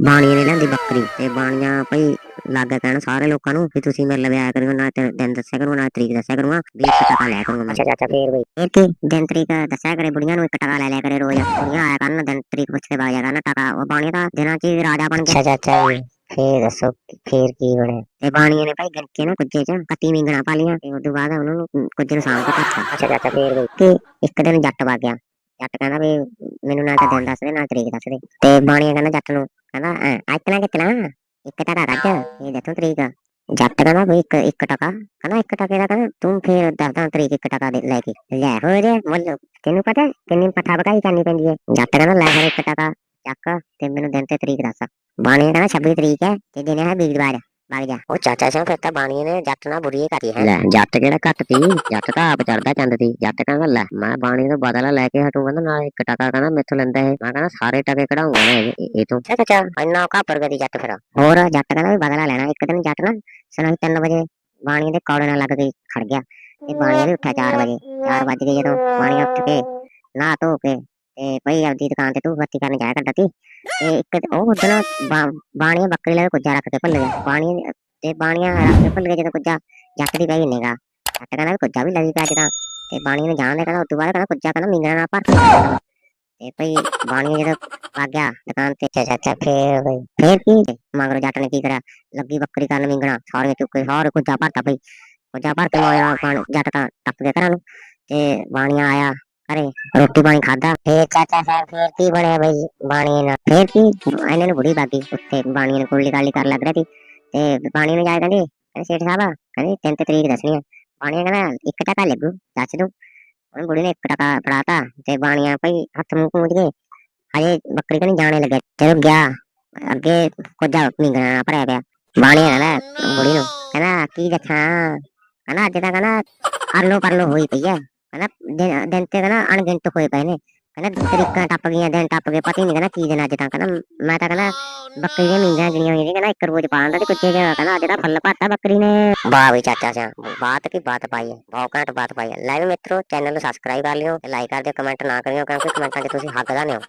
ਬਾਣੀਆਂ ਨੇ ਲਿਆਂਦੀ ਬੱਕਰੀ ਤੇ ਬਾਣੀਆਂ ਭਈ ਲੱਗ ਕਹਿਣ ਸਾਰੇ ਲੋਕਾਂ ਨੂੰ ਵੀ ਤੁਸੀਂ ਮੇਰੇ ਲਵੇ ਆਇਆ ਕਰਿਓ ਨਾ ਤੇ ਦਿਨ ਦੱਸਿਆ ਕਰੋ ਨਾ ਤਰੀਕ ਦੱਸਿਆ ਕਰੋ ਵੀ ਇੱਕ ਟਕਾ ਲਿਆ ਕਰੂੰਗਾ ਮੈਂ। ਚਾਚਾ ਫੇਰ ਬਈ। ਇਹ ਕੀ ਦਿਨ ਤਰੀਕ ਦੱਸਿਆ ਕਰੇ ਬੁੜੀਆਂ ਨੂੰ ਇੱਕ ਟਕਾ ਲੈ ਲਿਆ ਕਰੇ ਰੋਜ਼। ਬੁੜੀਆਂ ਆਇਆ ਕਰਨ ਦਿਨ ਤਰੀਕ ਪੁੱਛ ਕੇ ਬਾਜਿਆ ਕਰਨ ਟਕਾ ਉਹ ਬਾਣੀ ਦਾ ਦਿਨਾਂ ਚ ਰਾਜਾ ਬਣ ਗਿਆ ਚਾਚਾ ਫੇਰ ਦੱਸੋ ਫੇਰ ਕੀ ਬਣਿਆ? ਤੇ ਬਾਣੀਆਂ ਨੇ ਭਾਈ ਗੰਕੇ ਨਾ ਕੁੱਜੇ ਚ ਕੱਤੀ ਮਿੰਗਣਾ ਪਾ ਲੀਆਂ ਤੇ ਉਦੋਂ ਬਾਅਦ ਉਹਨਾਂ ਨੂੰ ਕੁੱਜੇ ਨੂੰ ਸਾਂਭ ਕੇ ਧਰਤਾ ਅੱਛਾ ਚਾਚਾ ਫੇਰ ਬਈ। ਤੇ ਇੱਕ ਦਿਨ ਜੱਟ ਵਗ ਗਿਆ। ਜੱਟ ਕਹਿੰਦਾ ਵੀ ਮੈਨੂੰ ਨਾ ਤਾਂ ਦਿਨ ਦੱਸ ਦੇ ਨਾ ਤਰੀਕ ਦੱਸ ਦੇ। ਤੇ ਬਾਣੀਆਂ ਕਹਿੰਦਾ ਜੱਟ ਨੂੰ ਕਹਿੰਦਾ ਐ ਇਤਨਾ ਕਿਤਨਾ ਇੱਕ ਟਕਾ ਕੱਢ ਇਹ ਦੇਖੋ ਤਰੀਕ ਜੱਟ ਕਹਿੰਦਾ ਵੀ ਇੱਕ ਇੱਕ ਟਕਾ ਕਹਿੰਦਾ ਇੱਕ ਟਕੇ ਦਾ ਕਹਿੰਦਾ ਤੂੰ ਫੇਰ ਦੱਸਦਾ ਤਰੀਕ ਇੱਕ ਟਕਾ ਦੇ ਲੈ ਕੇ ਲੈ ਹੋ ਜੇ ਮੁੱਲ ਤੈਨੂੰ ਪਤਾ ਕਿੰਨੀ ਪੱਠਾ ਬਕਾਈ ਕਰਨੀ ਪੈਂਦੀ ਹੈ ਜੱਟ ਕਹਿੰਦਾ ਲੈ ਫਿਰ ਇੱਕ ਟਕਾ ਚੱਕ ਤੇ ਮੈਨੂੰ ਦਿਨ ਤੇ ਤਰੀਕ ਦੱਸ ਬਾਣੀ ਕਹਿੰਦਾ 26 ਤਰੀਕ ਹੈ ਤੇ ਦਿਨ ਹੈ ਵੀਰਵਾਰ ਵਗ ਜਾ ਉਹ ਚਾਚਾ ਸਿੰਘ ਫਿਰ ਤਾਂ ਬਾਣੀ ਨੇ ਜੱਟ ਨਾਲ ਬੁਰੀ ਕਰੀ ਹੈ। ਲੈ ਜੱਟ ਕਿਹੜਾ ਘੱਟ ਤੀ ਜੱਟ ਤਾਂ ਆਪ ਚੜਦਾ ਚੰਦ ਤੀ ਜੱਟ ਕਹਿੰਦਾ ਲੈ ਮੈਂ ਬਾਣੀ ਤੋਂ ਬਦਲਾ ਲੈ ਕੇ ਹਟੂ ਕਹਿੰਦਾ ਨਾਲ ਇੱਕ ਟਕਾ ਕਹਿੰਦਾ ਮੈਥੋਂ ਲੈਂਦਾ ਇਹ। ਮੈਂ ਕਹਿੰਦਾ ਸਾਰੇ ਟਕੇ ਕਢਾਉਂਗਾ ਮੈਂ ਇਹ- ਇਹ ਤੋਂ। ਅੱਛਾ ਚਾਚਾ ਇੰਨਾ ਘਾਪਰ ਗਦੀ ਜੱਟ ਫਿਰ। ਹੋਰ ਜੱਟ ਕਹਿੰਦਾ ਵੀ ਬਦਲਾ ਲੈਣਾ। ਇੱਕ ਦਿਨ ਜੱਟ ਨਾ ਸਨਾਈ 3 ਵਜੇ ਬਾਣੀ ਦੇ ਕੌੜੇ ਨਾਲ ਲੱਗ ਗਈ ਖੜ ਗਿਆ। ਤੇ ਬਾਣੀ ਵੀ ਉੱਠਿਆ 4 ਵਜੇ। 4 ਵਜ ਜਦੋਂ ਬਾਣੀ ਉੱਠ ਕੇ ਨਹਾ ਧੋ ਕੇ ਤੇ ਭਈ ਆਪਦੀ ਦੁਕਾਨ ਤੇ ਤੂੰ ਬੱਤੀ ਕਰਨ ਜਾਇਆ ਕਰਦਾ ਤੀ ਤੇ ਇੱਕ ਉਹ ਉਦਣ ਬਾਣੀਆਂ ਬੱਕਰੀ ਲੈ ਕੁੱਜਾ ਰੱਖ ਕੇ ਭੁੱਲ ਗਿਆ। ਬਾਣੀ ਤੇ ਬਾਣੀਆਂ ਰੱਖ ਕੇ ਭੁੱਲ ਗਿਆ ਜਦੋਂ ਕੁੱਜਾ ਜੱਟ ਦੀ ਪਈ ਨਿਗਾ ਜੱਟ ਕਹਿੰਦਾ ਕੁੱਜਾ ਵੀ ਲੱਗੀ ਪਿਆ ਜਦਾਂ ਤੇ। ਬਾਣੀ ਨੇ ਜਾਣ ਦੇ ਕਹਿੰਦਾ ਉਦੋਂ ਬਾਅਦ ਕਹਿੰਦਾ ਕੁੱਜਾ ਕਹਿੰਦਾ ਮਿੰਗਣਾ ਨਾ ਭਰ ਕੇ ਤੇ ਭਈ ਬਾਣੀ ਜਦੋਂ ਆ ਗਿਆ ਦੁਕਾਨ ਤੇ, ਅੱਛਾ ਅੱਛਾ ਫੇਰ ਭਈ ਫੇਰ ਕੀ ਮਗਰੋਂ ਜੱਟ ਨੇ ਕੀ ਕਰਿਆ? ਲੱਗੀ ਬੱਕਰੀ ਕਰਨ ਮਿੰਗਣਾ ਸਾਰੇ ਚੁੱਕੇ, ਸਾਰੇ ਕੁੱਜਾ ਭਰਤਾ ਭਈ। ਕੁੱਜਾ ਭਰ ਕੇ ਮੋਇਆ ਪਾਣ ਜੱਟ ਤਾਂ ਟੱਪ ਗਿਆ ਘਰਾਂ ਨੂੰ। ਤੇ ਬਾਣੀਆਂ ਆਇਆ ਘਰੇ ਰੋਟੀ ਪਾਣੀ ਖਾਦਾ ਫੇਰ ਚਾਚਾ ਸਾਹਿਬ ਫੇਰ ਕੀ ਬਣਿਆ ਬਈ ਬਾਣੀ ਨਾਲ ਫੇਰ ਕੀ ਇਹਨਾਂ ਨੂੰ ਬੁੜੀ ਬਾਗੀ ਉੱਤੇ ਬਾਣੀ ਨੇ ਕੁੱਲੀ ਕਾਲੀ ਕਰ ਲੱਗ ਰਹੀ ਸੀ ਤੇ ਬਾਣੀ ਨੂੰ ਜਾ ਕੇ ਕਹਿੰਦੀ ਕਹਿੰਦੀ ਸੇਠ ਸਾਹਿਬ ਕਹਿੰਦੀ ਤਿੰਨ ਤੇ ਤਰੀਕ ਦੱਸਣੀ ਹੈ ਬਾਣੀ ਕਹਿੰਦਾ ਇੱਕ ਟਕਾ ਲੱਗੂ ਦੱਸ ਦੂੰ ਉਹਨੇ ਬੁੜੀ ਨੇ ਇੱਕ ਟਕਾ ਫੜਾਤਾ ਤੇ ਬਾਣੀਆਂ ਭਈ ਹੱਥ ਮੂੰਹ ਪੂੰਝ ਕੇ ਹਜੇ ਬੱਕਰੀ ਕਣੀ ਜਾਣੇ ਲੱਗੇ ਜਦੋਂ ਗਿਆ ਅੱਗੇ ਕੁੱਜਾ ਮਿੰਗਣਾ ਨਾ ਭਰਿਆ ਪਿਆ ਬਾਣੀ ਕਹਿੰਦਾ ਬੁੜੀ ਨੂੰ ਕਹਿੰਦਾ ਕੀ ਦੱਸਾਂ ਕਹਿੰਦਾ ਅੱਜ ਤਾਂ ਕਹਿੰਦਾ ਅਰਲੋ ਪਰਲੋ ਹੋਈ ਪਈ ਹੈ ਕਹਿੰਦਾ ਦਿਨ ਦਿਨ ਤੇ ਕਹਿੰਦਾ ਅਣਗਿਣਤ ਹੋਏ ਪਏ ਨੇ ਕਹਿੰਦਾ ਤਰੀਕਾਂ ਟੱਪ ਗਈਆਂ ਦਿਨ ਟੱਪ ਗਏ ਪਤਾ ਹੀ ਨਹੀਂ ਕਹਿੰਦਾ ਕੀ ਦਿਨ ਅੱਜ ਤਾਂ ਕਹਿੰਦਾ ਮੈਂ ਤਾਂ ਕਹਿੰਦਾ ਬੱਕਰੀ ਦੀਆਂ ਮੀਂਗਾਂ ਗਿਣੀਆਂ ਹੋਈਆਂ ਕਹਿੰਦਾ ਇੱਕ ਰੋਜ਼ ਪਾਣ ਦਾ ਤੇ ਕੁੱਤੇ ਜਿਹਾ ਕਹਿੰਦਾ ਅੱਜ ਦਾ ਫੁੱਲ ਭਰਤਾ ਬੱਕਰੀ ਨੇ ਵਾਹ ਵੀ ਚਾਚਾ ਸਿਆ ਬਾਤ ਕੀ ਬਾਤ ਪਾਈ ਹੈ ਬਹੁਤ ਘੱਟ ਬਾਤ ਪਾਈ ਹੈ ਲੈ ਮਿੱਤਰੋ ਚੈਨਲ ਨੂੰ ਸਬਸਕ੍ਰਾਈਬ ਕਰ ਲਿਓ ਲਾਈਕ ਕਰ ਦਿਓ ਕਮੈਂਟ ਨਾ ਕਰਿਓ ਕਿਉਂਕਿ ਕਮੈਂਟਾਂ 'ਚ ਤੁਸੀਂ ਹੱਕ ਦਾ ਹੋ